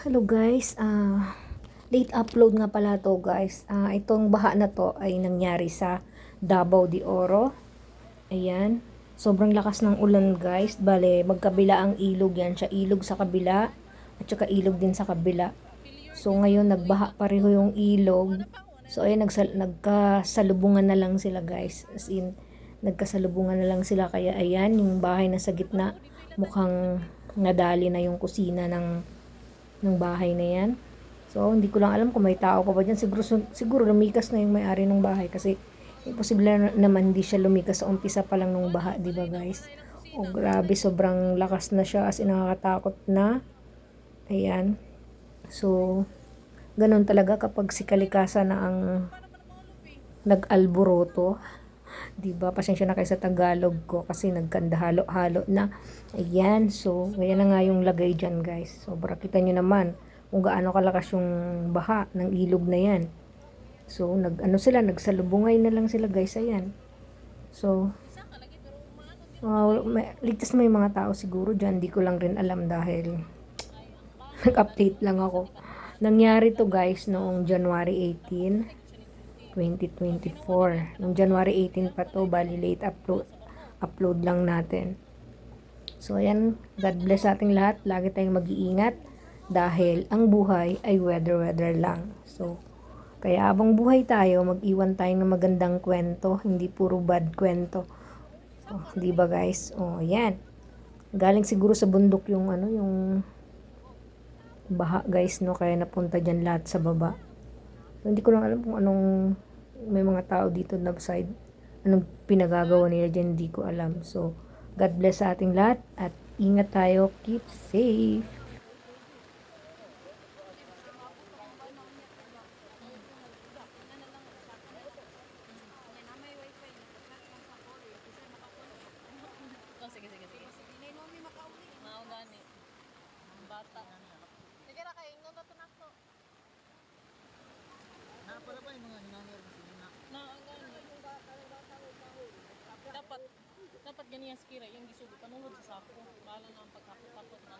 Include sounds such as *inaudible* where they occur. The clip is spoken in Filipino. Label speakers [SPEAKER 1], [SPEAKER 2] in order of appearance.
[SPEAKER 1] Hello guys, ah late upload nga pala to guys. Ah itong baha na to ay nangyari sa Davao de Oro. Ayan. Sobrang lakas ng ulan guys. Bale, magkabila ang ilog yan. Siya ilog sa kabila at saka ilog din sa kabila. So ngayon nagbaha pareho yung ilog. So ayan nagsal- nagkasalubungan na lang sila guys. As in nagkasalubungan na lang sila kaya ayan yung bahay na sa gitna mukhang nadali na yung kusina ng ng bahay na yan. So, hindi ko lang alam kung may tao pa ba dyan. Siguro, siguro lumikas na yung may-ari ng bahay kasi imposible na naman hindi siya lumikas sa umpisa pa lang ng baha, di ba guys? O grabe, sobrang lakas na siya as in nakakatakot na. Ayan. So, ganun talaga kapag si kalikasan na ang nag-alboroto. Di ba? Pasensya na kayo sa Tagalog ko kasi nagkanda halo-halo na. Ayan. So, ayan na nga yung lagay dyan, guys. Sobra kita nyo naman kung gaano kalakas yung baha ng ilog na yan. So, nag, ano sila, nagsalubungay na lang sila, guys. Ayan. So, uh, may, ligtas may mga tao siguro dyan. Di ko lang rin alam dahil *laughs* nag-update lang ako. Nangyari to guys noong January 18, 2024. Noong January 18 pa to, bali late upload, upload lang natin. So ayan, God bless ating lahat. Lagi tayong mag-iingat dahil ang buhay ay weather-weather lang. So, kaya abang buhay tayo, mag-iwan tayo ng magandang kwento, hindi puro bad kwento. So, di ba guys? Oh, ayan. Galing siguro sa bundok yung ano, yung baha guys, no? Kaya napunta dyan lahat sa baba. Hindi ko lang alam kung anong may mga tao dito na side. Anong pinagagawa nila dyan, hindi ko alam. So, God bless sa ating lahat at ingat tayo. Keep safe.
[SPEAKER 2] Oh, sige, sige, sige. Mao gani. Ang bata. Sige ra kay ingon to tunak to.
[SPEAKER 3] Napala pa yung mga hinanir na sinina.
[SPEAKER 2] Na ang gani. Dapat dapat ganyan skira yung gisugo panuhod sa sako. Bala na ang pagkakapakot na